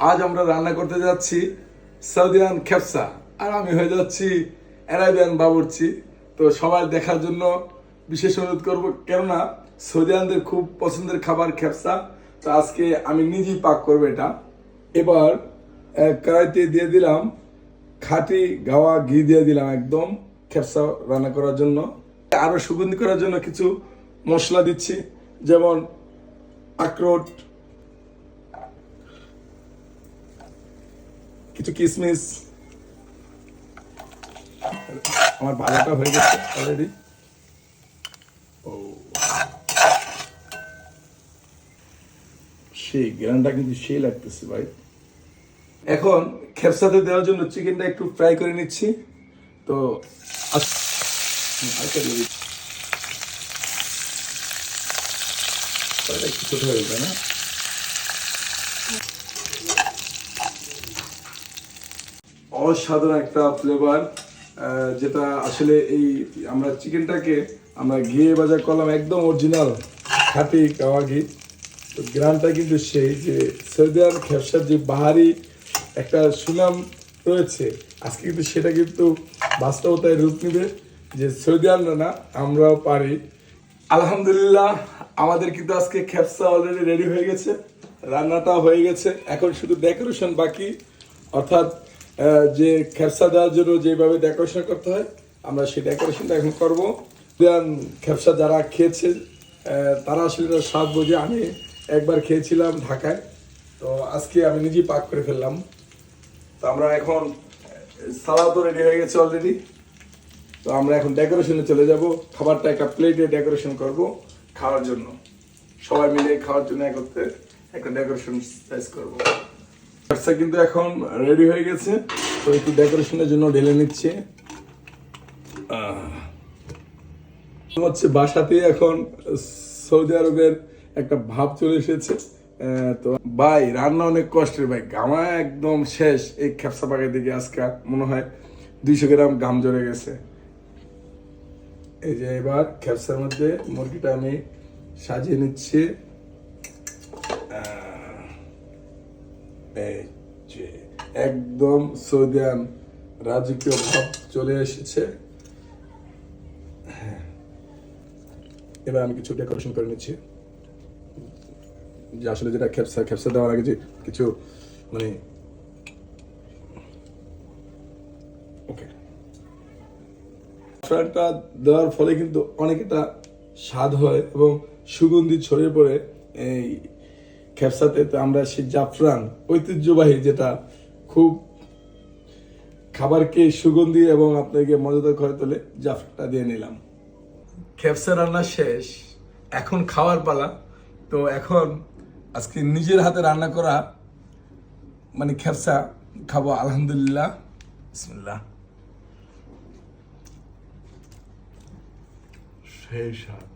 আজ আমরা রান্না করতে যাচ্ছি সৌদিয়ান খেপসা। আর আমি হয়ে যাচ্ছি অ্যারাবিয়ান বাবুর্চি। তো সবাই দেখার জন্য বিশেষ অনুরোধ করব, কেননা সৌদিয়ানদের খুব পছন্দের খাবার খেপসা। তো আজকে আমি নিজেই পাক করব এটা। এবার কড়াইতে দিয়ে দিলাম খাঁটি গাওয়া ঘি দিয়ে দিলাম একদম খেপসা রান্না করার জন্য। আরও সুগন্ধি করার জন্য কিছু মশলা দিচ্ছি, যেমন আখরোট কিছু কিশমিশ আমার ভালোটা হয়ে গেছে অলরেডি ও, সেই গ্রানটা কিন্তু সেই লাগতেছে ভাই। এখন খেপসাতে দেওয়ার জন্য চিকেনটা একটু ফ্রাই করে নিচ্ছি। তো একটু ছোট হয়ে যাবে না? অসাধারণ একটা ফ্লেভার যেটা আসলে এই আমরা চিকেনটাকে আমরা ঘিয়ে বাজা করলাম একদম অরিজিনাল খাঁটি কাওয়া ঘি। তো গ্রামটা কিন্তু সেই যে সৌদিয়ার খেপসার যে বাহারি একটা সুনাম রয়েছে। আজকে কিন্তু সেটা কিন্তু বাস্তবতায় রূপ নেবে যে সৌদিয়ানরা না, আমরাও পারি। আলহামদুলিল্লাহ, আমাদের কিন্তু আজকে খেপসা অলরেডি রেডি হয়ে গেছে রান্নাটা হয়ে গেছে। এখন শুধু ডেকোরেশন বাকি, অর্থাৎ যে খেপসা দেওয়ার জন্য যেভাবে ডেকোরেশন করতে হয়, আমরা সেই ডেকোরেশনটা এখন করব। খেপসা যারা খেয়েছে তারা আসলে স্বাদ বোঝে। আমি একবার খেয়েছিলাম ঢাকায়, তো আজকে আমি নিজেই পাক করে ফেললাম। তো আমরা এখন সালাদও রেডি হয়ে গেছে অলরেডি তো আমরা এখন ডেকোরেশনে চলে যাব। খাবারটা একটা প্লেটে ডেকোরেশন করব খাওয়ার জন্য। সবাই মিলে খাওয়ার জন্য একত্রে একটা ডেকোরেশন সাইজ করব। ব্যবসা কিন্তু এখন রেডি হয়ে গেছে। তো একটু ডেকোরেশনের জন্য ঢেলে নিচ্ছে। হচ্ছে এখন সৌদি আরবের একটা ভাব চলে এসেছে। তো ভাই, রান্না অনেক কষ্টের ভাই। গামা একদম শেষ। এই খেপসা পাকের দিকে আজকে মনে হয় দুইশো গ্রাম গাম জড়ে গেছে। এই যে এবার খেপসার মধ্যে মুরগিটা আমি সাজিয়ে নিচ্ছি। যে একদম সৌদিয়ান রাজকীয় ভাব চলে এসেছে। হ্যাঁ। এবার আমি কিছু ডেকোরেশন করে নিচ্ছি। যে আসলে যেটা খেপসা খেপসা দেওয়ার আগে যে কিছু মানে ওকে। দেওয়ার ফলে কিন্তু অনেকটা স্বাদ হয় এবং সুগন্ধি ছড়িয়ে পড়ে এই খেপসাতে তো আমরা সেই জাফরান ঐতিহ্যবাহী যেটা খুব খাবারকে সুগন্ধি এবং আপনাকে মজাদার করে তোলে, জাফরানটা দিয়ে নিলাম। খেপসা রান্না শেষ, এখন খাওয়ার পালা। তো এখন আজকে নিজের হাতে রান্না করা মানে খেপসা খাব, আলহামদুলিল্লাহ। বিসমিল্লাহ। সেই স্বাদ।